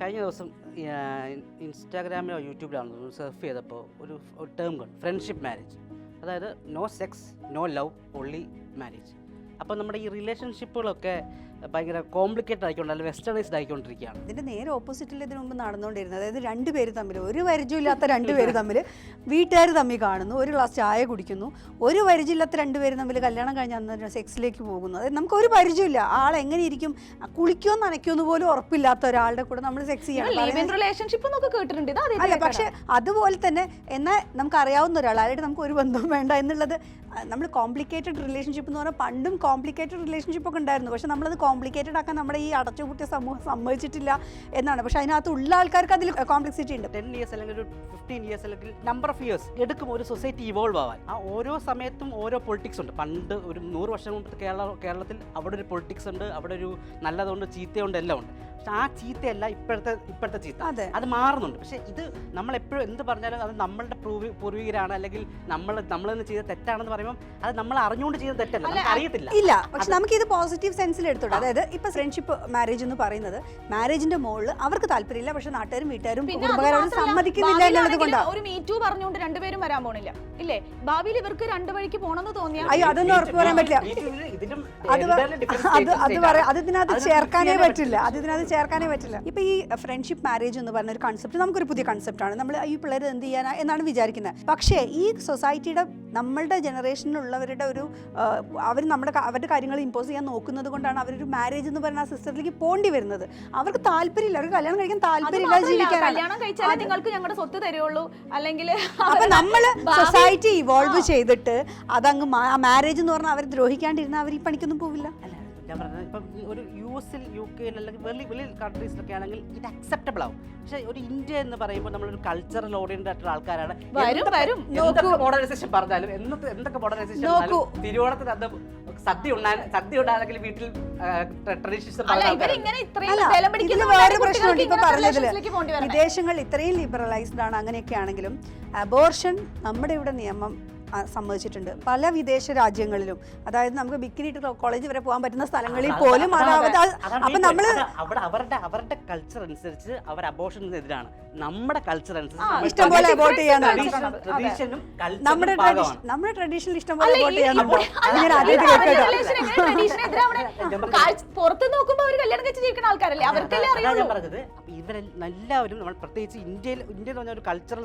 കഴിഞ്ഞ ദിവസം ഇൻസ്റ്റാഗ്രാമിലോ യൂട്യൂബിലാണോ സെർഫ് ചെയ്തപ്പോൾ ഒരു ടേം കണ്ടു. ഫ്രണ്ട്ഷിപ്പ് മാരേജ് അതായത് no sex no love only marriage അപ്പോൾ നമ്മുടെ ഈ റിലേഷൻഷിപ്പുകളൊക്കെ ഭയങ്കര കോംപ്ലിക്കേറ്റഡ് ആയിക്കൊണ്ട് അല്ലെങ്കിൽ വെസ്റ്റേണൈസ്ഡ് ആയിക്കൊണ്ടിരിക്കുകയാണ്. ഇതിന്റെ നേരെ ഓപ്പോസിറ്റിൽ ഇതിനു മുമ്പ് നടന്നുകൊണ്ടിരുന്നത് അതായത് രണ്ടുപേര് തമ്മിൽ ഒരു പരിചയമില്ലാത്ത രണ്ടുപേര് തമ്മിൽ വീട്ടുകാർ തമ്മിൽ കാണുന്നു ഒരു ഗ്ലാസ് ചായ കുടിക്കുന്നു. ഒരു പരിചയമില്ലാത്ത രണ്ടുപേര് തമ്മിൽ കല്യാണം കഴിഞ്ഞ അന്ന് സെക്സിലേക്ക് പോകുന്നു. അതായത് നമുക്ക് ഒരു പരിചയമില്ല. ആൾ എങ്ങനെ ഇരിക്കും കുളിക്കോ നനയ്ക്കുമെന്ന് പോലും ഉറപ്പില്ലാത്ത ഒരാളുടെ കൂടെ നമ്മൾ സെക്സ് ചെയ്യണം. ലിവ് ഇൻ റിലേഷൻഷിപ്പ് എന്നൊക്കെ കേട്ടിട്ടുണ്ട്. അല്ല പക്ഷെ അതുപോലെ തന്നെ എന്നാൽ നമുക്ക് അറിയാവുന്ന ഒരാളായിട്ട് നമുക്ക് ഒരു ബന്ധവും വേണ്ട എന്നുള്ളത് നമ്മൾ കോംപ്ലിക്കേറ്റഡ് റിലേഷൻഷിപ്പ് എന്ന് പറഞ്ഞാൽ പണ്ടും കോംപ്ലിക്കേറ്റഡ് റിലേഷൻഷിപ്പ് ഒക്കെ ഉണ്ടായിരുന്നു. പക്ഷെ നമ്മളത് കോംപ്ലിക്കേറ്റഡ് ആക്കാൻ നമ്മുടെ ഈ അടച്ചുപൂട്ടിയ സമൂഹം സമ്മതിച്ചിട്ടില്ല എന്നാണ്. പക്ഷേ അതിനകത്ത് ഉള്ള ആൾക്കാർക്ക് അതിൽ കോംപ്ലക്സിറ്റി ഉണ്ട്. ടെൻ ഇയേഴ്സ് അല്ലെങ്കിൽ ഒരു ഫിഫ്റ്റീൻ ഇയേഴ്സ് അല്ലെങ്കിൽ നമ്പർ ഓഫ് ഇയേഴ്സ് എടുക്കും ഒരു സൊസൈറ്റി ഇവോൾവ് ആവാൻ. ആ ഓരോ സമയത്തും ഓരോ പൊളിറ്റിക്സ് ഉണ്ട്. പണ്ട് ഒരു നൂറ് വർഷം മുമ്പ് കേരള കേരളത്തിൽ അവിടെ ഒരു പൊളിറ്റിക്സ് ഉണ്ട് അവിടെ ഒരു നല്ലതുണ്ട് ചീത്തയുണ്ട് എല്ലാം ഉണ്ട് പക്ഷെ ആ ചീത്തയല്ല ഇപ്പോഴത്തെ ഇപ്പോഴത്തെ ചീത്ത. അതെ. അത് മാറുന്നുണ്ട്. പക്ഷെ ഇത് നമ്മൾ എപ്പോഴും എന്ത് പറഞ്ഞാലും അത് നമ്മളുടെ പൂർവി പൂർവികരാണ് അല്ലെങ്കിൽ നമ്മൾ നമ്മൾ ചെയ്ത തെറ്റാണെന്ന് പറയുമ്പോൾ അത് നമ്മൾ അറിഞ്ഞുകൊണ്ട് ചെയ്ത തെറ്റല്ല. നമുക്ക് അറിയത്തില്ല ഇല്ല. പക്ഷെ നമുക്ക് ഇത് പോസിറ്റീവ് സെൻസിൽ എടുത്തോളൂ അതായത് ഇപ്പൊ ഫ്രണ്ട്ഷിപ്പ് മാരേജ് എന്ന് പറയുന്നത് മാരേജിന്റെ മുകളിൽ അവർക്ക് താല്പര്യമില്ല. പക്ഷെ നാട്ടുകാരും വീട്ടുകാരും പിന്നെ അത് കുടുംബക്കാരും മാത്രമല്ല, സമ്മതിക്കുന്നില്ല എന്നുള്ളത് ഭാവിയിലാണെങ്കിലും കൊണ്ടാണ് ഒരു മീറ്റു പറഞ്ഞുകൊണ്ട് രണ്ടുപേരും വരാൻ പോണില്ല. ഇല്ലേ? ഭാവിയിൽ ഇവർക്ക് രണ്ടു വഴിക്ക് പോണെന്ന് തോന്നിയാൽ അയ്യോ അതൊന്നും ഉറപ്പ് പറയാൻ പറ്റില്ല. ഇതിലും അത് വ- different അത് stages അത് ആണ്. പറയാം അത് ഇതിനകത്ത് ചേർക്കാനേ പറ്റില്ല. അത് ഇതിനകത്ത് ചേർക്കാനേ പറ്റില്ല. ഇപ്പൊ ഈ ഫ്രണ്ട്ഷിപ്പ് മാരേജ് എന്ന് പറഞ്ഞ ഒരു കൺസെപ്റ്റ് നമുക്കൊരു പുതിയ കൺസെപ്റ്റാണ് നമ്മൾ ഈ പിള്ളേർ എന്ത് ചെയ്യാനാ എന്നാണ് വിചാരിക്കുന്നത് പക്ഷേ ഈ സൊസൈറ്റിയുടെ നമ്മളുടെ ജനറേഷനിലുള്ളവരുടെ ഒരു അവർ നമ്മുടെ അവരുടെ കാര്യങ്ങൾ ഇമ്പോസ് ചെയ്യാൻ നോക്കുന്നത് കൊണ്ടാണ് അവരൊരു മാരേജ് എന്ന് പറയുന്ന ആ സിസ്റ്റത്തിലേക്ക് പോണ്ടി വരുന്നത്. അവർക്ക് താല്പര്യമില്ല. അവർക്ക് കല്യാണം കഴിക്കാൻ താല്പര്യമില്ല കഴിച്ചാലേ നിങ്ങൾക്ക് ഞങ്ങളുടെ സ്വത്ത് തരുള്ളൂ. അല്ലെങ്കിൽ അപ്പൊ നമ്മൾ സൊസൈറ്റി ഇവോൾവ് ചെയ്തിട്ട് അതങ്ങ് മാരേജ് എന്ന് പറഞ്ഞാൽ അവർ ദ്രോഹിക്കാണ്ടിരുന്ന അവർ ഈ പണിക്കൊന്നും പോവില്ല. ഞാൻ പറഞ്ഞത്. ഇപ്പം ഒരു യു എസിൽ യു കെയിൽ അല്ലെങ്കിൽ വലിയ വെളി കൺട്രീസിലൊക്കെ ആണെങ്കിൽ ഇത് അക്സെപ്റ്റബിൾ ആവും. പക്ഷേ ഒരു ഇന്ത്യ എന്ന് പറയുമ്പോൾ നമ്മളൊരു കൾച്ചറൽ ഓറിയന്റഡ് ആയിട്ടുള്ള ആൾക്കാരാണ്. വരും, വരും. എന്തൊക്കെ മോഡേണൈസേഷൻ പറഞ്ഞാലും എന്തൊക്കെ എന്തൊക്കെ മോഡേണൈസേഷൻ. തിരുവോണത്തിന് അത് സദ്യ ഉണ്ടാൻ സദ്യ ഉണ്ടാകില്ല വീട്ടിൽ. വിദേശങ്ങൾ ഇത്രയും ലിബറലൈസ്ഡ് ആണ്. അങ്ങനെയൊക്കെ ആണെങ്കിലും അബോർഷൻ നമ്മുടെ ഇവിടെ നിയമം സമ്മതിച്ചിട്ടുണ്ട്. പല വിദേശ രാജ്യങ്ങളിലും അതായത് നമുക്ക് ബിക്കിനിട്ട് കോളേജ് വരെ പോകാൻ പറ്റുന്ന സ്ഥലങ്ങളിൽ പോലും അപ്പൊ നമ്മൾ അവിടെ അവരുടെ അവരുടെ കൾച്ചർ അനുസരിച്ച് അവർ അബോഷനെതിരാണ് നമ്മുടെ കൾച്ചർ ഇഷ്ടം പോലെ അബോട്ട് ചെയ്യാനാണ്. നമ്മുടെ നമ്മുടെ ട്രഡീഷണൽ ഇഷ്ടം പോലെ അല്ല, വോട്ട് ഈ- ചെയ്യാനുണ്ടോ. ഇപ്പോൾ- അല്ല, അങ്ങനെ ഈ ആദ്യമായിട്ട് പറഞ്ഞ കേൾക്കട്ടോ relation എങ്ങനെ tradition എതിരാവണേ? കാഴ്ച- പുറത്ത് നോക്കുമ്പോൾ അവർ കല്യാണം കഴിച്ച് ജീവിക്കുന്ന ആൾക്കാരല്ലേ? അവർക്കല്ലേ ഞാൻ പറഞ്ഞത്. ഇവരെല്ലാവരും നമ്മൾ പ്രത്യേകിച്ച് ഇന്ത്യയിൽ ഇന്ത്യ എന്ന് പറഞ്ഞ ഒരു കൾച്ചറൽ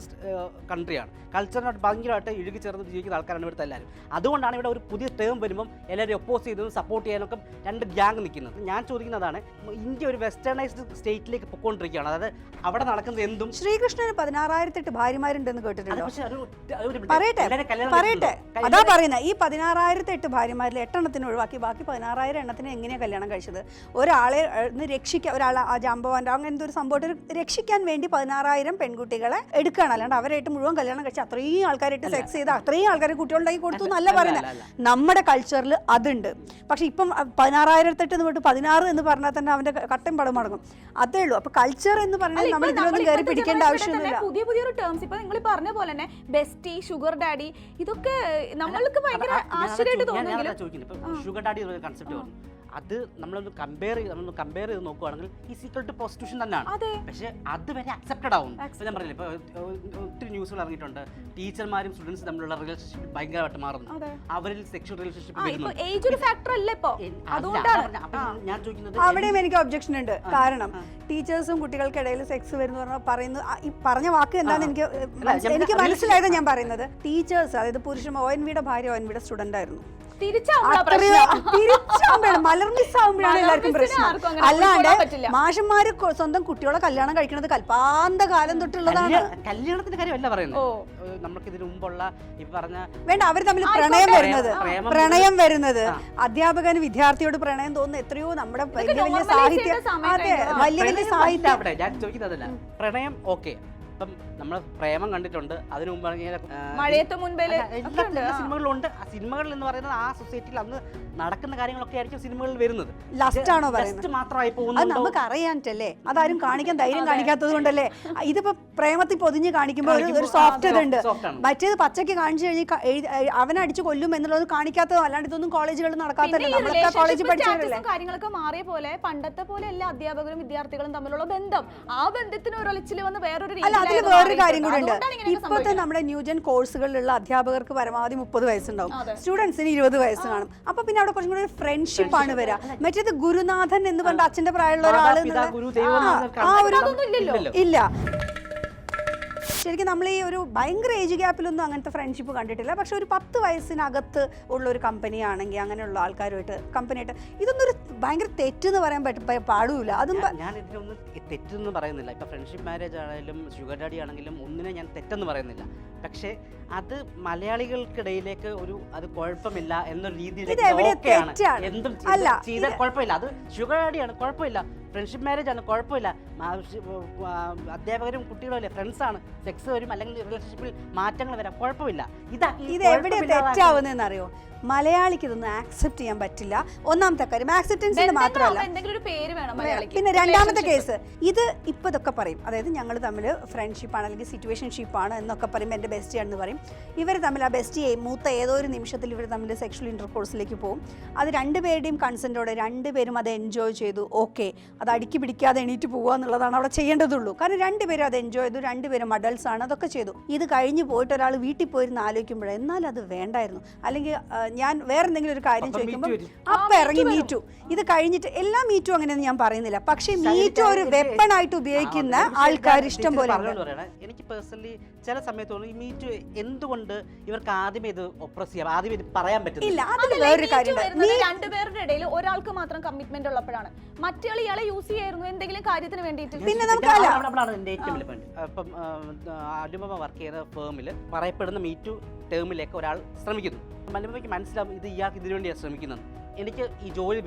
കൺട്രിയാണ് കൾച്ചറിനോട് ഭയങ്കരമായിട്ട് ഇഴുകി ചേർന്ന് ജീവിക്കുന്ന ആൾക്കാരാണ് ഇവിടുത്തെ എല്ലാവരും. അതുകൊണ്ടാണ് ഇവിടെ ഒരു പുതിയ ടേം വരുമ്പം എല്ലാവരും ഒപ്പോസ് ചെയ്തതും സപ്പോർട്ട് ചെയ്യാനൊക്കെ രണ്ട് ഗ്യാങ് നിൽക്കുന്നത്. ഞാൻ ചോദിക്കുന്നതാണ് ഇന്ത്യ ഒരു വെസ്റ്റേണൈസ്ഡ് സ്റ്റേറ്റിലേക്ക് പൊക്കോണ്ടിരിക്കുകയാണ് അതായത് അവിടെ നടക്കുന്നത് എന്തും ശ്രീകൃഷ്ണന് പതിനാറായിരത്തെട്ട് ഭാര്യമാരുണ്ടെന്ന് കേട്ടിട്ടുണ്ട്? പറയട്ടെ പറയട്ടെ. അതാ പറയുന്നത് ഈ പതിനാറായിരത്തെട്ട് ഭാര്യമാരിൽ എട്ടെണ്ണത്തിന് ഒഴിവാക്കി ബാക്കി പതിനാറായിരം എണ്ണത്തിന് എങ്ങനെയാണ് കല്യാണം കഴിച്ചത്? ഒരാളെ രക്ഷിക്കാൻ ഒരാൾ ആ ജാമ്പവാന്റെ അങ്ങനെ എന്തൊരു സംഭവം രക്ഷിക്കാൻ വേണ്ടി പതിനാറായിരം പെൺകുട്ടികളെ എടുക്കുകയാണ്. അല്ലാണ്ട് അവരായിട്ട് മുഴുവൻ കല്യാണം കഴിച്ച് അത്രയും ആൾക്കാരായിട്ട് സെക്സ് ചെയ്ത് അത്രയും ആൾക്കാരെ കുട്ടികളുണ്ടാക്കി കൊടുത്തു എന്നല്ല പറയുന്നത് നമ്മുടെ കൾച്ചറിൽ അതുണ്ട്. പക്ഷെ ഇപ്പം പതിനാറായിരത്തെട്ട് എന്ന് പറഞ്ഞിട്ട് പതിനാറ് എന്ന് പറഞ്ഞാൽ തന്നെ അവന്റെ കട്ടൻ പടം മടങ്ങും. അതേ ഉള്ളൂ. അപ്പൊ കൾച്ചർ എന്ന് പറഞ്ഞാൽ നമ്മൾ ഇതിലൊന്നും കയറി പിടിക്കേണ്ട ആവശ്യമില്ല ആവശ്യമൊന്നുമില്ല. പുതിയ പുതിയൊരു ടേംസ് ഇപ്പൊ നിങ്ങൾ പറഞ്ഞ പോലെ തന്നെ ബെസ്റ്റി ഷുഗർ ഡാഡി ഇതൊക്കെ നമ്മൾക്ക് ഭയങ്കര ആശ്ചര്യമായിട്ട് ഇപ്പൊ ഷുഗർ ഡാഡി കൺസെപ്റ്റ് പറഞ്ഞു അത് നമ്മളൊന്ന് കമ്പയർ ചെയ്ത് നമ്മളൊന്ന് കമ്പയർ ചെയ്ത് നോക്കുവാണെങ്കിൽ ഈസ് ഈക്വൽ ടു പ്രോസ്റ്റിറ്റ്യൂഷൻ തന്നെയാണ്. പക്ഷെ അത് വരെ അക്സെപ്റ്റഡ് ആവും. ഇപ്പൊ ഞാൻ പറഞ്ഞില്ല ഇപ്പൊ ഒത്തിരി ന്യൂസുകൾ ഇറങ്ങിയിട്ടുണ്ട്. ടീച്ചർമാരും സ്റ്റുഡൻസും തമ്മിലുള്ള റിലേഷൻഷിപ്പ് ഭയങ്കരമായിട്ട് മാറുന്നു. അവരിൽ സെക്ഷൽ റിലേഷൻഷിപ്പ് അവിടെയും എനിക്ക് ഒബ്ജക്ഷൻ ഉണ്ട്. കാരണം ടീച്ചേഴ്സും കുട്ടികൾക്കിടയിൽ സെക്സ് വരുന്നു പറയുന്നത് ഈ പറഞ്ഞ വാക്ക് എന്താന്ന് എനിക്ക് എനിക്ക് മനസ്സിലായത് ഞാൻ പറയുന്നത്. ടീച്ചേഴ്സ് അതായത് പുരുഷൻ ഒ എൻ വിയുടെ ഭാര്യ ഒ എൻ വിയുടെ സ്റ്റുഡന്റ് ആയിരുന്നു. തിരിച്ചാവുമ്പോഴാ അത്രയോ പ്രശ്നം. തിരിച്ചാകുമ്പോഴാണ് മലർമിസ്സാകുമ്പോഴാണ് എല്ലാവർക്കും പ്രശ്നം. അല്ലാണ്ട് പറ്റില്ല. മാഷന്മാര് സ്വന്തം കുട്ടികളെ കല്യാണം കഴിക്കുന്നത് കൽപ്പാന്ത കാലം തൊട്ടുള്ളതാണ്. കല്യാ- കല്യാണത്തിന്റെ കാര്യമല്ല പറയുന്നത്. ഓ. നമുക്ക് ഇതിനു മുമ്പുള്ള പറഞ്ഞ വേണ്ട അവർ തമ്മിൽ പ്രണയം വരുന്നത്. പ്രണയം വരുന്നത്. അധ്യാപകന് വിദ്യാർത്ഥിയോട് പ്രണയം തോന്നുന്ന എത്രയോ നമ്മുടെ വലിയ വലിയ സാഹിത്യം അതെ വലിയ വലിയ സാഹിത്യം അവിടെ. ഞാൻ ചോദിക്കുന്നതല്ല. പ്രണയം ഓക്കെ ഇപ്പം നമ്മൾ പ്രേമം കണ്ടിട്ടുണ്ട്. അതിനു മുമ്പ് മഴയത്ത് ഉണ്ട്. ആ. സിനിമകൾ എന്ന് പറയുന്നത് ആ സൊസൈറ്റിയിൽ അന്ന് നടക്കുന്ന കാര്യങ്ങളൊക്കെ ആയിരിക്കും സിനിമകളിൽ വരുന്നത്. ലാസ്റ്റ് ആണോ മാത്രമായി പോകുന്നത് നമുക്ക് അറിയാന്റല്ലേ അതാരും കാണിക്കാൻ ധൈര്യം കാണിക്കാത്തത് കൊണ്ടല്ലേ? ഇതിപ്പോ പ്രേമത്തിൽ പൊതിഞ്ഞ് കാണിക്കുമ്പോൾ ഒരു- സോഫ്റ്റ് ഉണ്ട് മറ്റേത് പച്ചയ്ക്ക് കാണിച്ചു കഴിഞ്ഞാൽ അവനടിച്ചു അടിച്ച് കൊല്ലും എന്നുള്ളത് കാണിക്കാത്തതോ അല്ലാണ്ട് ഇതൊന്നും കോളേജുകളിൽ നടക്കാത്തല്ലേ നമ്മളൊക്കെ കോളേജിൽ കാര്യങ്ങളൊക്കെ മാറിയ പോലെ പണ്ടത്തെ പോലെ എല്ലാ അധ്യാപകരും വിദ്യാർത്ഥികളും തമ്മിലുള്ള ബന്ധം. ആ ബന്ധത്തിന് വന്ന് വേറൊരു അല്ല അതിൽ വേറൊരു കാര്യം കൂടി ഉണ്ട് ഇപ്പോഴത്തെ നമ്മുടെ ന്യൂജൻ കോഴ്സുകളിലുള്ള അധ്യാപകർക്ക് പരമാവധി മുപ്പത് വയസ്സുണ്ടാവും. സ്റ്റുഡൻസിന് ഇരുപത് വയസ്സ് കാണും. അപ്പൊ പിന്നെ അവിടെ കുറച്ചും കൂടി ഒരു ഫ്രണ്ട്ഷിപ്പ് ആണ് വരിക മറ്റേത് ഗുരുനാഥൻ എന്ന് പറഞ്ഞ അച്ഛന്റെ പ്രായമുള്ള ഒരാൾ ആ, ഒരു ഇല്ല. ശരിക്കും നമ്മൾ ഈ ഒരു ഭയങ്കര ഏജ് ഗ്യാപ്പിലൊന്നും അങ്ങനത്തെ ഫ്രണ്ട്ഷിപ്പ് കണ്ടിട്ടില്ല. പക്ഷെ ഒരു പത്ത് വയസ്സിനകത്ത് ഉള്ള ഒരു കമ്പനി ആണെങ്കിൽ അങ്ങനെയുള്ള ആൾക്കാരുമായിട്ട് കമ്പനിയായിട്ട് ഇതൊന്നും ഒരു ഭയങ്കര തെറ്റെന്ന് പറയാൻ പറ്റും പാടില്ല അതും ഞാൻ- ഇതിനൊന്നും തെറ്റെന്ന് പറയുന്നില്ല. ഇപ്പൊ ഫ്രണ്ട്ഷിപ്പ് മാരേജ് ആണെങ്കിലും ഷുഗർ ഡാഡി ആണെങ്കിലും ഒന്നിനെ ഞാൻ തെറ്റെന്ന് പറയുന്നില്ല. പക്ഷേ അത് മലയാളികൾക്കിടയിലേക്ക് ഒരു അത് കുഴപ്പമില്ല എന്ന രീതിയിൽ എന്തും കുഴപ്പമില്ല. അത് ഷുഗർ ഡാഡിയാണ് കുഴപ്പമില്ല. ഫ്രണ്ട്ഷിപ്പ് മാരേജ് ആണ് കുഴപ്പമില്ല. അധ്യാപകരും കുട്ടികളും അല്ലേ ഫ്രണ്ട്സ് ആണ്. സെക്സ് വരും അല്ലെങ്കിൽ റിലേഷൻഷിപ്പിൽ മാറ്റങ്ങൾ വരാം കുഴപ്പമില്ല. ഇതാ ഇത് എവിടെ കുഴപ്പമില്ലാതാക്കാൻ- തെറ്റാവുന്നതെന്ന് അറിയോ മലയാളിക്ക് ഇതൊന്നും ആക്സെപ്റ്റ് ചെയ്യാൻ പറ്റില്ല. ഒന്നാമത്തെ കാര്യം ആക്സെപ്റ്റൻസിന് മാത്രമല്ല. എന്തെങ്കിലും ഒരു പേര് വേണം മലയാളിക്ക്. പിന്നെ രണ്ടാമത്തെ കേസ് ഇത് ഇപ്പൊ ഇതൊക്കെ പറയും. അതായത് ഞങ്ങൾ തമ്മിൽ ഫ്രണ്ട്ഷിപ്പ് ആണ് അല്ലെങ്കിൽ സിറ്റുവേഷൻഷിപ്പ് ആണ് എന്നൊക്കെ പറയുമ്പോൾ എന്റെ ബെസ്റ്റ് ആണെന്ന് പറയും. ഇവർ തമ്മിൽ ആ ബെസ്റ്റ് മൂത്ത ഏതോ ഒരു നിമിഷത്തിൽ ഇവർ തമ്മിൽ സെക്ഷൽ ഇന്റർകോഴ്സിലേക്ക് പോകും. അത് രണ്ടുപേരുടെയും കൺസെന്റോടെ രണ്ടുപേരും അത് എൻജോയ് ചെയ്തു. ഓക്കെ അത് അടുക്കി പിടിക്കാതെ എണീറ്റ് പോകുക എന്നുള്ളതാണ് അവിടെ ചെയ്യേണ്ടതുള്ളൂ. കാരണം രണ്ടുപേരും അത് എൻജോയ് ചെയ്തു രണ്ടുപേരും അഡൾട്ട്സ് ആണ് അതൊക്കെ ചെയ്തു. ഇത് കഴിഞ്ഞ് പോയിട്ട് ഒരാൾ വീട്ടിൽ പോയിരുന്ന് ആലോചിക്കുമ്പോൾ എന്നാൽ അത് വേണ്ടായിരുന്നു. അല്ലെങ്കിൽ ഞാൻ വേറെ എന്തെങ്കിലും ഒരു കാര്യം ചോദിക്കുമ്പോൾ അപ്പം ഇറങ്ങി മീറ്റു ഇത് കഴിഞ്ഞിട്ട് എല്ലാ മീറ്റും അങ്ങനെയൊന്നും ഞാൻ പറയുന്നില്ല. പക്ഷേ മീറ്റു ഒരു വെപ്പൺ ആയിട്ട് ഉപയോഗിക്കുന്ന ആൾക്കാർ ഇഷ്ടം പോലെ എനിക്ക് പേഴ്സണലി ചില സമയത്ത് തോന്നുന്നു ഈ മീറ്റ് എന്തുകൊണ്ട് ഇവർക്ക് ആദ്യമേ ഇത് ഒപ്രസ് ചെയ്യാം? ആദ്യം ഇത് പറയാൻ പറ്റില്ല അതിൽ വേറൊരു രണ്ടുപേരുടെ ഇടയിൽ ഒരാൾക്ക് മാത്രം കമ്മിറ്റ്മെന്റ് ഉള്ളപ്പോഴാണ്. മറ്റേ ഇയാളെ യൂസ് ചെയ്യായിരുന്നു എന്തെങ്കിലും കാര്യത്തിന് വേണ്ടിയിട്ട്. പിന്നെ നമുക്ക് ഏറ്റവും വലിയ പോയിന്റ് അപ്പം അനുപമ വർക്ക് ചെയ്യുന്ന ഫേമിൽ പറയപ്പെടുന്ന മീറ്റു ടേമിലേക്ക് ഒരാൾ ശ്രമിക്കുന്നു. അനുപമയ്ക്ക് മനസ്സിലാവും ഇത് ഇയാൾക്ക് ഇതിനുവേണ്ടിയാണ് ശ്രമിക്കുന്നത്. എനിക്ക് ഈ ജോലി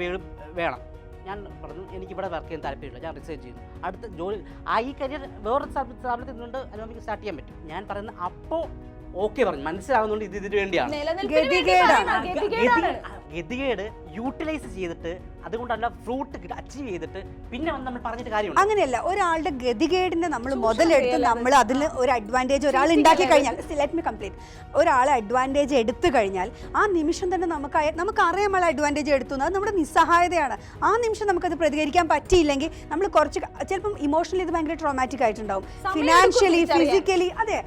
വേണം. ഞാൻ പറഞ്ഞു എനിക്ക് ഇവിടെ വർക്ക് ചെയ്യാൻ താല്പര്യമില്ല. ഞാൻ റിസൈൻ ചെയ്യുന്നു. അടുത്ത ജോലി ആ ഈ കരിയർ വേറെ സ്ഥാപ- സ്ഥാപനത്തിൽ നിന്നുകൊണ്ട് നമുക്ക് സ്റ്റാർട്ട് ചെയ്യാൻ പറ്റും. ഞാൻ പറയുന്നത് അപ്പോൾ ഓക്കെ പറഞ്ഞു. മനസ്സിലാവുന്നുണ്ട് ഇത് ഇതിനു വേണ്ടിയാണ്. ഗതികേട് യൂട്ടിലൈസ് ചെയ്തിട്ട് അതുകൊണ്ടല്ല ഫ്രൂട്ട് അച്ചീവ് ചെയ്തിട്ട് പിന്നെ വന്ന് നമ്മൾ പറഞ്ഞിട്ട് കാര്യമുണ്ട്? അങ്ങനെയല്ല ഒരാളുടെ ഗതികേടിനെ നമ്മൾ മുതലെടുത്ത് നമ്മൾ അതിൽ ഒരു അഡ്വാന്റേജ് ഒരാൾ ഉണ്ടാക്കി കഴിഞ്ഞാൽ ലെറ്റ് മി കംപ്ലീറ്റ് ഒരാൾ അഡ്വാന്റേജ് എടുത്തു കഴിഞ്ഞാൽ ആ നിമിഷം തന്നെ നമുക്ക് നമുക്ക് അറിയാം ആൾ അഡ്വാന്റേജ് എടുത്തു അത് നമ്മുടെ നിസ്സഹായതയാണ്. ആ നിമിഷം നമുക്കത് പ്രതികരിക്കാൻ പറ്റിയില്ലെങ്കിൽ നമ്മൾ കുറച്ച് ചിലപ്പം ഇമോഷണലി ഇത് ഭയങ്കര ട്രോമാറ്റിക് ആയിട്ടുണ്ടാവും. ഫിനാൻഷ്യലി ഫിസിക്കലി അതെ.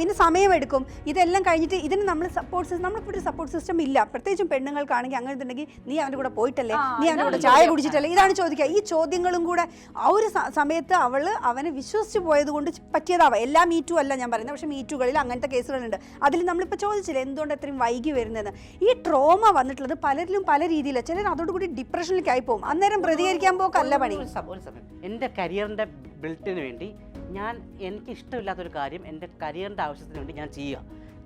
പിന്നെ സമയമെടുക്കും. ഇതെല്ലാം കഴിഞ്ഞിട്ട് ഇതിന് നമ്മൾ സപ്പോർട്ട് സിസ്റ്റം നമ്മളിപ്പോൾ ഒരു സപ്പോർട്ട് സിസ്റ്റം ഇല്ല. പ്രത്യേകിച്ചും പെണ്ണുങ്ങൾക്കാണെങ്കിൽ അങ്ങനെ ഉണ്ടെങ്കിൽ നീ അവന്റെ കൂടെ പോയിട്ടല്ലേ? നീ അവന്റെ കൂടെ ചായ. കുടിച്ചിട്ടല്ലേ? ഇതാണ് ചോദിക്കുക. ഈ ചോദ്യങ്ങളും കൂടെ ആ ഒരു സമയത്ത് അവൾ അവനെ വിശ്വസിച്ച് പോയത് കൊണ്ട് പറ്റിയതാവാം. എല്ലാ മീറ്റും അല്ല ഞാൻ പറയുന്നത്. പക്ഷേ മീറ്റുകളിൽ അങ്ങനത്തെ കേസുകളുണ്ട്. അതിൽ നമ്മളിപ്പോൾ ചോദിച്ചില്ല എന്തുകൊണ്ട് എത്രയും വൈകി വരുന്നത് ഈ ട്രോമ വന്നിട്ടുള്ളത് പലരിലും പല രീതിയിലാണ് ചിലർ അതോടുകൂടി ഡിപ്രഷനിലേക്ക് ആയി പോകും. അന്നേരം പ്രതികരിക്കാൻ പോക്കല്ല പണി. എന്റെ കരിയറിന്റെ ബിൽറ്റിന് വേണ്ടി ഞാൻ എനിക്ക് ഇഷ്ടമില്ലാത്തൊരു കാര്യം എന്റെ കരിയറിന്റെ ആവശ്യത്തിന് വേണ്ടി ഞാൻ ചെയ്യുക.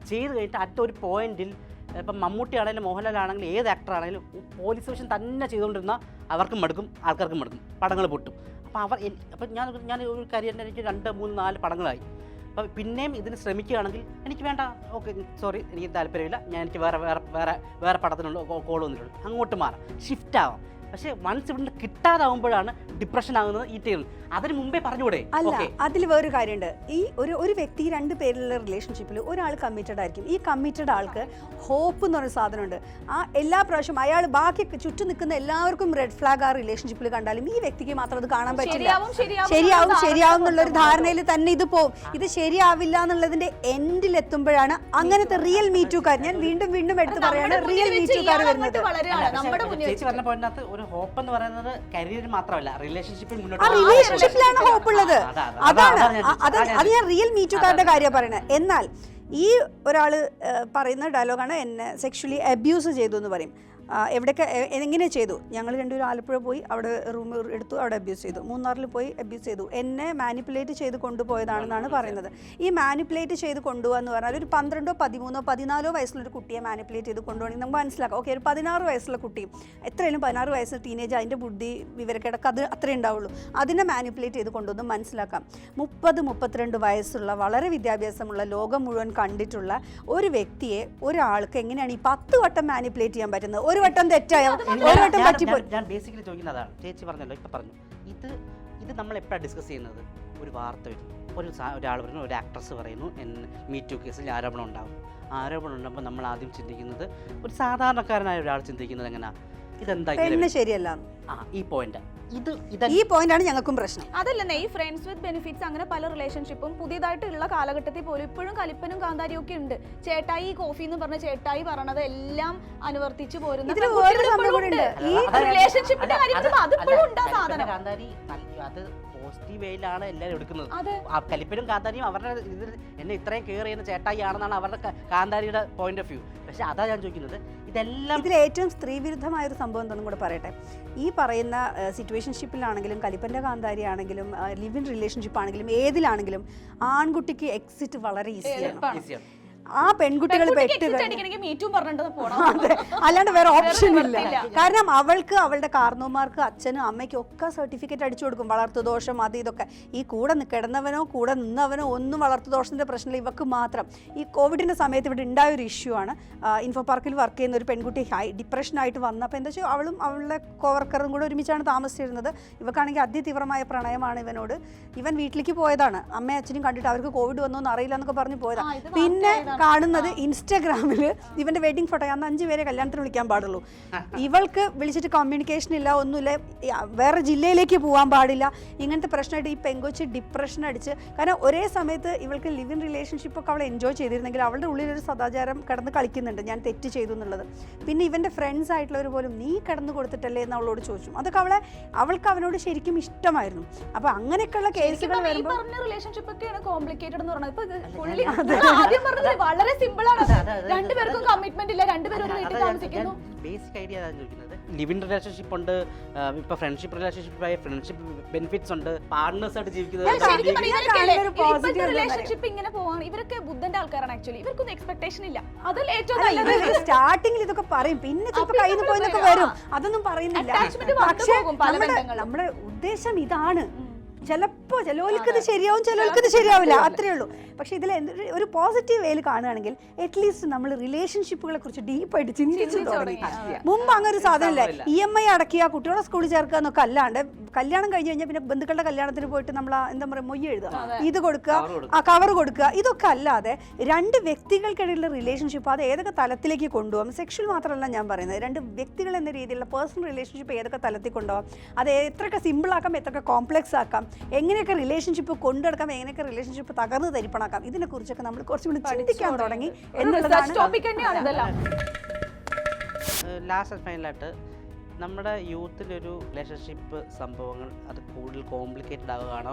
ചെയ്ത് കഴിഞ്ഞിട്ട് അറ്റൊരു ഒരു പോയിന്റിൽ ഇപ്പം മമ്മൂട്ടി ആണെങ്കിലും മോഹൻലാൽ ആണെങ്കിലും ഏത് ആക്ടർ ആണെങ്കിലും പോലീസ് സ്റ്റേഷൻ തന്നെ ചെയ്തുകൊണ്ടിരുന്ന അവർക്കും മടുക്കും ആൾക്കാർക്കും മടുക്കും. പടങ്ങൾ പൊട്ടും. അപ്പോൾ അവർ അപ്പം ഞാൻ ഞാൻ ഒരു കരിയറിന്റെ എനിക്ക് രണ്ട് മൂന്ന് നാല് പടങ്ങളായി. അപ്പം പിന്നെയും ഇതിന് ശ്രമിക്കുകയാണെങ്കിൽ എനിക്ക് വേണ്ട. ഓക്കെ സോറി എനിക്ക് താല്പര്യമില്ല. ഞാൻ എനിക്ക് വേറെ വേറെ വേറെ വേറെ പടത്തിനുള്ള കോൾ വന്നിട്ടുണ്ട്. അങ്ങോട്ട് മാറാം. ഷിഫ്റ്റ് ആവാം. പക്ഷേ വൺസ് ഇവിടുന്ന് കിട്ടാതാവുമ്പോഴാണ് ഡിപ്രഷൻ ആകുന്നത് ഈ ടൈം അതിന് മുമ്പേ പറഞ്ഞുകൂടെ? അല്ല ഓക്കെ അതിൽ വേറൊരു കാര്യമുണ്ട് ഈ ഒരു ഒരു വ്യക്തി രണ്ട് പേരിലുള്ള റിലേഷൻഷിപ്പിൽ ഒരാൾ കമ്മിറ്റഡ് ആയിരിക്കും. ഈ കമ്മിറ്റഡ് ആൾക്ക് ഹോപ്പ് എന്ന് പറയുന്ന സാധനമുണ്ട്. ആ എല്ലാ പ്രാവശ്യം അയാൾ ബാക്കി ചുറ്റും നിൽക്കുന്ന എല്ലാവർക്കും റെഡ് ഫ്ലാഗ് ആ റിലേഷൻഷിപ്പിൽ കണ്ടാലും ഈ വ്യക്തിക്ക് മാത്രം അത് കാണാൻ പറ്റില്ല. ശരിയാവും ശരിയാവും ശരിയാവും എന്നുള്ള ഒരു ധാരണയിൽ തന്നെ ഇത് പോവും ഇത് ശരിയാവില്ല എന്നുള്ളതിന്റെ എൻഡിൽ എത്തുമ്പോഴാണ് അങ്ങനത്തെ റിയൽ മീറ്റുകാർ ഞാൻ വീണ്ടും വീണ്ടും എടുത്ത് പറയാണ് റിയൽ മീറ്റുകാർ വരുന്നത്. നമ്മുടെ പറഞ്ഞ പോയിന്റിനകത്ത് ഒരു ഹോപ്പ് എന്ന് പറയുന്നത് കരിയർ മാത്രമല്ല റിലേഷൻഷിപ്പിൽ മുന്നോട്ട് റിലേഷൻഷിപ്പിലാണ് ഹോപ്പ് ഉള്ളത് അതാ, അതാ, അതാ, അതാണ്. അത്. ഞാൻ റിയൽ മീറ്റുകാരുടെ കാര്യം പറയുന്നത് എന്നാൽ ഈ ഒരാൾ പറയുന്ന ഡയലോഗാണ് എന്നെ സെക്ഷലി അബ്യൂസ് ചെയ്തു എന്ന് പറയും. എവിടെയൊക്കെ എങ്ങനെ ചെയ്തു? ഞങ്ങൾ രണ്ടുപേരും ആലപ്പുഴ പോയി അവിടെ റൂം എടുത്തു അവിടെ അബ്യൂസ് ചെയ്തു. മൂന്നാറിൽ പോയി അബ്യൂസ് ചെയ്തു. എന്നെ മാനിപ്പുലേറ്റ് ചെയ്ത് കൊണ്ടുപോയതാണെന്നാണ് പറയുന്നത്. ഈ മാനിപ്പുലേറ്റ് ചെയ്ത് കൊണ്ടുപോകുക എന്ന് പറഞ്ഞാൽ ഒരു പന്ത്രണ്ടോ പതിമൂന്നോ പതിനാലോ വയസ്സുള്ള ഒരു കുട്ടിയെ മാനിപ്പുലേറ്റ് ചെയ്ത് കൊണ്ടുപോകണമെങ്കിൽ നമുക്ക് മനസ്സിലാക്കാം. ഓക്കെ ഒരു പതിനാറ് വയസ്സുള്ള കുട്ടി എത്രയായാലും പതിനാറ് വയസ്സ് ടീനേജ് അതിന്റെ ബുദ്ധി വിവരക്കിടക്ക് അത് അത്രേ ഉണ്ടാവുള്ളൂ. അതിനെ മാനിപ്പുലേറ്റ് ചെയ്ത് കൊണ്ടുവന്ന് മനസ്സിലാക്കാം. മുപ്പത് മുപ്പത്തിരണ്ട് വയസ്സുള്ള വളരെ വിദ്യാഭ്യാസമുള്ള ലോകം മുഴുവൻ കണ്ടിട്ടുള്ള ഒരു വ്യക്തിയെ ഒരാൾക്ക് എങ്ങനെയാണ് ഈ പത്ത് വട്ടം മാനിപ്പുലേറ്റ് ചെയ്യാൻ പറ്റുന്നത്? ഒരു വട്ടം തെറ്റായോ. ഒരു വട്ടം പറ്റിപ്പോ പറ്റിപ്പോയി. ഞാൻ- ബേസിക്കലി ചോദിക്കുന്നത് അതാണ്. ചേച്ചി പറഞ്ഞല്ലോ ഇപ്പൊ പറഞ്ഞു. ഇത് ഇത് നമ്മൾ എപ്പോഴാണ് ഡിസ്കസ് ചെയ്യുന്നത്? ഒരു വാർത്ത വരും. ഒരു ഒരാൾ പറയുന്നു ഒരു ആക്ട്രസ് പറയുന്നു മീ ടു കേസിൽ ആരോപണം ഉണ്ടാകും ആരോപണം ഉണ്ടാകുമ്പോൾ നമ്മൾ ആദ്യം ചിന്തിക്കുന്നത് ഒരു സാധാരണക്കാരനായ ഒരാൾ ചിന്തിക്കുന്നത് എങ്ങനെയാ ഇതെന്താ ഇങ്ങനെ പെണ്ണ് ശരിയല്ല. ആ ഈ പോയിന്റ് ഇത് ഇത് ഈ പോയിന്റാണ് ഞങ്ങൾക്കും പ്രശ്നം. അതല്ലെന്നേ ഈ ഫ്രണ്ട്സ് വിത്ത് ബെനിഫിറ്റ്സ് അങ്ങനെ പല റിലേഷൻഷിപ്പും പുതിയതായിട്ടുള്ള കാലഘട്ടത്തിൽ പോലും ഇപ്പോഴും കലിപ്പനും കാന്താരിയും ഒക്കെ ഉണ്ട്. ചേട്ടായി കോഫി എന്ന് പറഞ്ഞ ചേട്ടായി പറയണത് എല്ലാം അനുവർത്തിച്ചു പോരുന്ന ഇപ്പോഴും ഉണ്ട്. സാധനം. കാന്താരി അത് പോസിറ്റീവ് വേയിലാണ് എല്ലാവരും എടുക്കുന്നത്. കലിപ്പനും കാന്താരിയും അവരുടെ ഇതിൽ എന്നെ ഇത്രയും കെയർ ചെയ്യുന്ന ചേട്ടായി ആണെന്നാണ് അവരുടെ കാന്താരിയുടെ പോയിന്റ് ഓഫ് വ്യൂ പക്ഷെ അതാ ഞാൻ ചോദിക്കുന്നത് ഇതെല്ലാം ഇതിൽ ഏറ്റവും സ്ത്രീവിരുദ്ധമായ ഒരു സംഭവം എന്തെന്നും കൂടെ പറയട്ടെ. ഈ പറയുന്ന സിറ്റുവേഷൻഷിപ്പിലാണെങ്കിലും കലിപ്പന്റെ കാന്താരി ആണെങ്കിലും ലിവ് ഇൻ റിലേഷൻഷിപ്പ് ആണെങ്കിലും ഏതിലാണെങ്കിലും ആൺകുട്ടിക്ക് എക്സിറ്റ് വളരെ ഈസിയാണ് ആ പെൺകുട്ടികൾ അതെ. അല്ലാണ്ട് വേറെ ഓപ്ഷൻ ഇല്ല. കാരണം അവൾക്ക് അവളുടെ കാർന്നോമാർക്ക് അച്ഛനും അമ്മയ്ക്കും ഒക്കെ സർട്ടിഫിക്കറ്റ് അടിച്ചു കൊടുക്കും. വളർത്തു ദോഷം അത് ഇതൊക്കെ. ഈ കൂടെ കിടന്നവനോ കൂടെ നിന്നവനോ ഒന്നും വളർത്തു ദോഷത്തിന്റെ പ്രശ്നമില്ല. ഇവക്ക് മാത്രം. ഈ കോവിഡിന്റെ സമയത്ത് ഇവിടെ ഉണ്ടായ ഒരു ഇഷ്യൂ ആണ്. ഇൻഫോ പാർക്കിൽ വർക്ക് ചെയ്യുന്ന ഒരു പെൺകുട്ടി ഹൈ ഡിപ്രഷനായിട്ട് വന്നപ്പോൾ എന്താ വെച്ചാൽ അവളും അവളുടെ കോവർക്കറും കൂടെ ഒരുമിച്ചാണ് താമസിച്ചിരുന്നത്. ഇവക്കാണെങ്കിൽ അതിതീവ്രമായ പ്രണയമാണ് ഇവനോട്. ഇവൻ വീട്ടിലേക്ക് പോയതാണ്. അമ്മയും അച്ഛനും കണ്ടിട്ട് അവർക്ക് കോവിഡ് വന്നോ എന്ന് അറിയില്ല എന്നൊക്കെ പറഞ്ഞു പോയതാണ് പിന്നെ. കാണുന്നത് ഇൻസ്റ്റാഗ്രാമിൽ ഇവന്റെ വെഡിങ് ഫോട്ടോ അന്ന് അഞ്ചു പേരെ കല്യാണത്തിന് വിളിക്കാൻ പാടുള്ളൂ. ഇവൾക്ക് വിളിച്ചിട്ട് കമ്മ്യൂണിക്കേഷൻ ഇല്ല ഒന്നുമില്ല. വേറെ ജില്ലയിലേക്ക് പോകാൻ പാടില്ല. ഇങ്ങനത്തെ പ്രശ്നമായിട്ട് ഈ പെങ്കൊച്ച് ഡിപ്രഷൻ അടിച്ച്. കാരണം ഒരേ സമയത്ത് ഇവൾക്ക് ലിവ് ഇൻ റിലേഷൻഷിപ്പ് ഒക്കെ അവൾ എൻജോയ് ചെയ്തിരുന്നെങ്കിൽ അവളുടെ ഉള്ളിൽ ഒരു സദാചാരം കിടന്ന് കളിക്കുന്നുണ്ട്. ഞാൻ തെറ്റ് ചെയ്തു എന്നുള്ളത്. പിന്നെ ഇവന്റെ ഫ്രണ്ട്സ് ആയിട്ടുള്ളവർ പോലും നീ കിടന്നു കൊടുത്തിട്ടല്ലേ? എന്ന് അവളോട് ചോദിച്ചു. അതൊക്കെ അവളെ അവൾക്ക് അവനോട് ശരിക്കും ഇഷ്ടമായിരുന്നു. അപ്പൊ അങ്ങനെയൊക്കെയുള്ള കേസുകൾ വരുമ്പോൾ വളരെ സിമ്പിൾ ആണ്. രണ്ടുപേർക്കും കമ്മിറ്റ്മെന്റ് ഇല്ല രണ്ടുപേരും ഒരു വീട്ടിൽ താമസിക്കുന്നു. ബേസിക് ഐഡിയ അതാണ് ചോദിക്കുന്നത്. ലിവ് ഇൻ റിലേഷൻഷിപ്പ് ഉണ്ട് ഇപ്പൊ ഫ്രണ്ട്ഷിപ്പ് റിലേഷൻഷിപ്പ് ആയ ഫ്രണ്ട്ഷിപ്പ് ബെനിഫിറ്റ്സ് ഉണ്ട് പാർട്ട്നേഴ്സ് ആയിട്ട് ജീവിക്കുന്നത് റിലേഷൻഷിപ്പ് ഇങ്ങനെ പോവാണ്. ഇവരൊക്കെ ബുദ്ധന്റെ ആൾക്കാരാണ് ആക്ച്വലി ഇവർക്കൊന്നും എക്സ്പെക്ടേഷൻ ഇല്ല. അതിൽ ഏറ്റവും നല്ലത്. സ്റ്റാർട്ടിങ്ങിൽ ഇതൊക്കെ പറയും. പിന്നെ ചിലപ്പോൾ കയ്യിൽ നിന്ന് പോയെന്നൊക്കെ വരും. അതൊന്നും പറയുന്നില്ല. അറ്റാച്ച്മെന്റ് വന്നു പക്ഷേ പോകും പല നമ്മുടെ ബന്ധങ്ങളും. നമ്മുടെ ഉദ്ദേശം ഇതാണ്. ചിലപ്പോ ചിലവർക്ക് ഇത് ശരിയാവും ചിലവർക്ക് ഇത് ശരിയാവില്ല. അത്രേ ഉള്ളൂ. പക്ഷെ ഇതിൽ എന്ത് ഒരു പോസിറ്റീവ് വേയിൽ കാണുകയാണെങ്കിൽ അറ്റ്ലീസ്റ്റ് നമ്മൾ റിലേഷൻഷിപ്പുകളെ കുറിച്ച് ഡീപ്പായിട്ട് ചിന്തിച്ചു തുടങ്ങി. മുമ്പ് അങ്ങനെ ഒരു സാധനമില്ല. ഇ എം ഐ അടക്കുക കുട്ടികളെ സ്കൂളിൽ ചേർക്കുക എന്നൊക്കെ അല്ലാണ്ട് കല്യാണം കഴിഞ്ഞ് കഴിഞ്ഞാൽ പിന്നെ ബന്ധുക്കളുടെ കല്യാണത്തിന് പോയിട്ട് നമ്മൾ എന്താ പറയുക മൊയ്യ എഴുതുക. ഇത് കൊടുക്കുക ആ കവർ കൊടുക്കുക. ഇതൊക്കെ അല്ലാതെ രണ്ട് വ്യക്തികൾക്കിടയിലുള്ള റിലേഷൻഷിപ്പ് അത് ഏതൊക്കെ തലത്തിലേക്ക് കൊണ്ടുപോകാം? സെക്ഷൽ മാത്രമല്ല ഞാൻ പറയുന്നത്. രണ്ട് വ്യക്തികൾ എന്ന രീതിയിലുള്ള പേഴ്സണൽ റിലേഷൻഷിപ്പ് ഏതൊക്കെ തലത്തിൽ കൊണ്ടുപോകാം? അത് എത്രയൊക്കെ സിമ്പിൾ ആക്കാം എത്രയൊക്കെ കോംപ്ലക്സ് ആക്കാം? എങ്ങനെയൊക്കെ റിലേഷൻഷിപ്പ് കൊണ്ടെടുക്കാം എങ്ങനെയൊക്കെ റിലേഷൻഷിപ്പ് തകർന്ന് തരിപ്പണാക്കാം ഇതിനെക്കുറിച്ചൊക്കെ നമ്മൾ കുറച്ചുകൂടി ചിന്തിക്കാൻ തുടങ്ങി എന്നുള്ളതാണ് ലാസ്റ്റ് ആൻഡ് ഫൈനലായിട്ട് നമ്മുടെ യൂത്തിലൊരു റിലേഷൻഷിപ്പ് സംഭവങ്ങൾ അത് കൂടുതൽ കോംപ്ലിക്കേറ്റഡ് ആവുകയാണോ.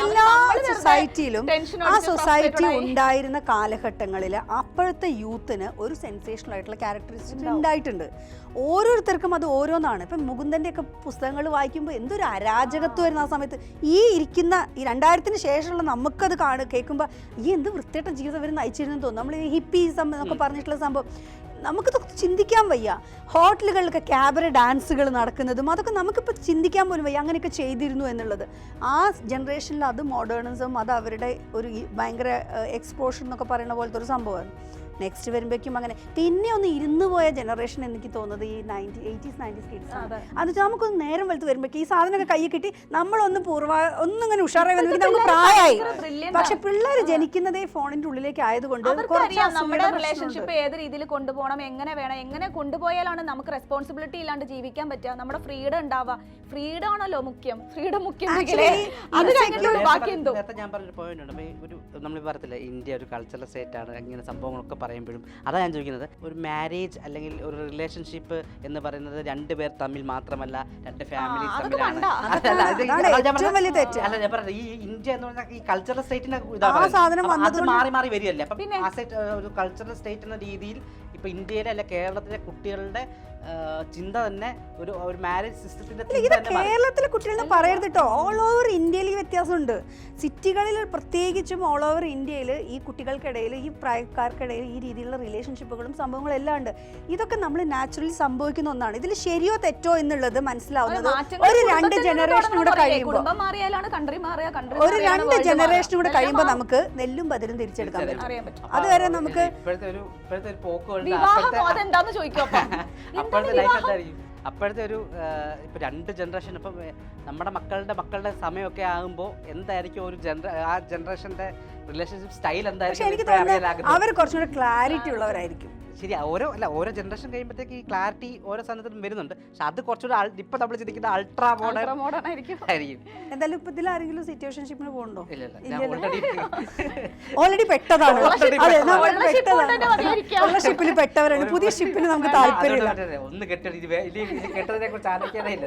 എല്ലാ സൊസൈറ്റിയിലും ആ സൊസൈറ്റി ഉണ്ടായിരുന്ന കാലഘട്ടങ്ങളിൽ അപ്പോഴത്തെ യൂത്തിന് ഒരു സെൻസേഷണൽ ആയിട്ടുള്ള ക്യാരക്ടറിസ്റ്റിക്സ് ഉണ്ടായിട്ടുണ്ട്. ഓരോരുത്തർക്കും അത് ഓരോന്നാണ്. ഇപ്പം മുകുന്ദന്റെ ഒക്കെ പുസ്തകങ്ങൾ വായിക്കുമ്പോൾ എന്തൊരു അരാജകത്വമായിരുന്നു ആ സമയത്ത്. ഈ ഇരിക്കുന്ന ഈ രണ്ടായിരത്തിന് ശേഷമുള്ള നമുക്കത് കാണുക കേൾക്കുമ്പോൾ ഈ എന്ത് വൃത്തിയായിട്ട ജീവിതം അവർ നയിച്ചിരുന്നു തോന്നുന്നു. നമ്മൾ ഈ സംഭവം എന്നൊക്കെ പറഞ്ഞിട്ടുള്ള സംഭവം. നമുക്കിതൊക്കെ ചിന്തിക്കാൻ വയ്യ. ഹോട്ടലുകളിലൊക്കെ ക്യാബറ ഡാൻസുകൾ നടക്കുന്നതും അതൊക്കെ നമുക്കിപ്പോൾ ചിന്തിക്കാൻ പോലും വയ്യ. അങ്ങനെയൊക്കെ ചെയ്തിരുന്നു എന്നുള്ളത്. ആ ജനറേഷനിൽ അത് മോഡേണിസം അത് അവരുടെ ഒരു ഭയങ്കര എക്സ്പോഷർ എന്നൊക്കെ പറയുന്ന പോലത്തെ ഒരു സംഭവമാണ്. നെക്സ്റ്റ് വരുമ്പോഴേക്കും അങ്ങനെ പിന്നെ ഒന്ന് ഇരുന്ന് പോയ ജനറേഷൻ എനിക്ക് തോന്നുന്നത് ഈ നയന്റി എയ്റ്റീസ് നയന്റീസ് കിഡ്സ് ആണ്. അതെ. നമുക്കൊന്ന് നേരം വെളുത്ത് വരുമ്പോഴേക്കും ഈ സാധനമൊക്കെ കൈ കിട്ടി നമ്മളൊന്ന് പൂർവ ഒന്നും ഇങ്ങനെ ഉഷാറായി വന്നു. നമുക്ക് പ്രായമായി. പക്ഷെ പിള്ളേർ ജനിക്കുന്നതേ ഫോണിന്റെ ഉള്ളിലേക്ക് ആയതുകൊണ്ട് നമ്മുടെ റിലേഷൻഷിപ്പ് ഏത് രീതിയിൽ കൊണ്ടുപോകണം എങ്ങനെ വേണം എങ്ങനെ കൊണ്ടുപോയാലാണ് നമുക്ക് റെസ്പോൺസിബിലിറ്റി ഇല്ലാണ്ട് ജീവിക്കാൻ പറ്റുക. നമ്മുടെ ഫ്രീഡം ഉണ്ടാവുക. ഫ്രീഡം ആണല്ലോ മുഖ്യം. ഫ്രീഡം മുഖ്യം അത് insecure- കഴിഞ്ഞിട്ട് നേരത്തെ ബാക്കി പറഞ്ഞ- എന്തോ? നേരത്തെ ഞാൻ പറഞ്ഞൊരു പോയിന്റ് ഉണ്ട്. ഒരു നമ്മൾ പറയത്തില്ല ഇന്ത്യ ഒരു കൾച്ചറൽ സ്റ്റേറ്റ് ആണ് ഇങ്ങനെ സംഭവങ്ങളൊക്കെ പറയുമ്പോഴും. അതാ ഞാൻ ചോദിക്കുന്നത് ഒരു മാരേജ് അല്ലെങ്കിൽ ഒരു റിലേഷൻഷിപ്പ് എന്ന് പറയുന്നത് രണ്ട് പേർ തമ്മിൽ മാത്രമല്ല രണ്ട് ഫാമിലി തമ്മിലാണ്. ഞാൻ പറഞ്ഞത്. ഈ ഇന്ത്യ എന്ന് പറഞ്ഞാൽ ഈ കൾച്ചറൽ അപ്പൊ അത് മാറി മാറി വരികയല്ലേ. അപ്പം? ഒരു കൾച്ചറൽ സ്റ്റേറ്റ് എന്ന രീതിയിൽ ഇപ്പൊ ഇന്ത്യയിലെ അല്ല കേരളത്തിലെ കുട്ടികളുടെ ചിന്ത തന്നെ ഒരു ഒരു മാരേജ് സിസ്റ്റത്തിന്റെ കേരളത്തിലെ കുട്ടികളെന്ന് പറയരുത് കേട്ടോ. ഓൾ ഓവർ ഇന്ത്യയിൽ ഈ വ്യത്യാസമുണ്ട്. സിറ്റികളിൽ പ്രത്യേകിച്ചും ഓൾ ഓവർ ഇന്ത്യയിൽ ഈ കുട്ടികൾക്കിടയിൽ ഈ പ്രായക്കാർക്കിടയിൽ ഈ രീതിയിലുള്ള റിലേഷൻഷിപ്പുകളും സംഭവങ്ങളും എല്ലാം ഉണ്ട്. ഇതൊക്കെ നമ്മൾ നാച്ചുറലി സംഭവിക്കുന്ന ഒന്നാണ്. ഇതിൽ ശരിയോ തെറ്റോ എന്നുള്ളത് മനസ്സിലാവുന്നത് ഒരു രണ്ട് ജനറേഷനോട് ജനറേഷൻ കൂടെ കഴിയുമ്പോൾ ഒരു രണ്ട് ജനറേഷൻ കൂടെ കഴിയുമ്പോൾ നമുക്ക് നെല്ലും ബദലും തിരിച്ചെടുക്കാൻ പറ്റും. അതുവരെ നമുക്ക് ഇപ്പോഴത്തെ ഒരു ഇപ്പോഴത്തെ ഒരു അപ്പോഴത്തെ ലൈഫ് എന്തായിരിക്കും? അപ്പോഴത്തെ ഒരു ഇപ്പൊ രണ്ട് ജനറേഷൻ ഇപ്പം നമ്മുടെ മക്കളുടെ മക്കളുടെ സമയമൊക്കെ ആകുമ്പോൾ എന്തായിരിക്കും ഒരു ജനറ ആ ജനറേഷന്റെ റിലേഷൻഷിപ്പ് സ്റ്റൈൽ പക്ഷെ എനിക്ക് തോന്നുന്നത്. അവർ കുറച്ചും കൂടെ ക്ലാരിറ്റി ഉള്ളവരായിരിക്കും. ശരി ഓരോ അല്ല ഓരോ ജനറേഷൻ കഴിയുമ്പോഴത്തേക്ക് ഈ ക്ലാരിറ്റി ഓരോ സാധനത്തിലും വരുന്നുണ്ട്. പക്ഷെ അത് കുറച്ചുകൂടെ ഇപ്പൊ നമ്മൾ ചിന്തിക്കുന്ന അൾട്രാ മോഡേൺ മോഡേൺ ആയിരിക്കും. എന്തായാലും ഇപ്പൊ ഇതിൽ ആരെങ്കിലും സിറ്റുവേഷൻഷിപ്പിന് പോകണ്ടോ. ഓൾറെഡി പെട്ടതാണ്. ഉള്ള. ഷിപ്പിൽ പെട്ടവരാണ്. പുതിയ ഷിപ്പിന് നമുക്ക് താല്പര്യമില്ല. ഒന്ന് ഇത് കെട്ടതിനെ കുറിച്ച് ആലോചിക്കാനേ ഇല്ല.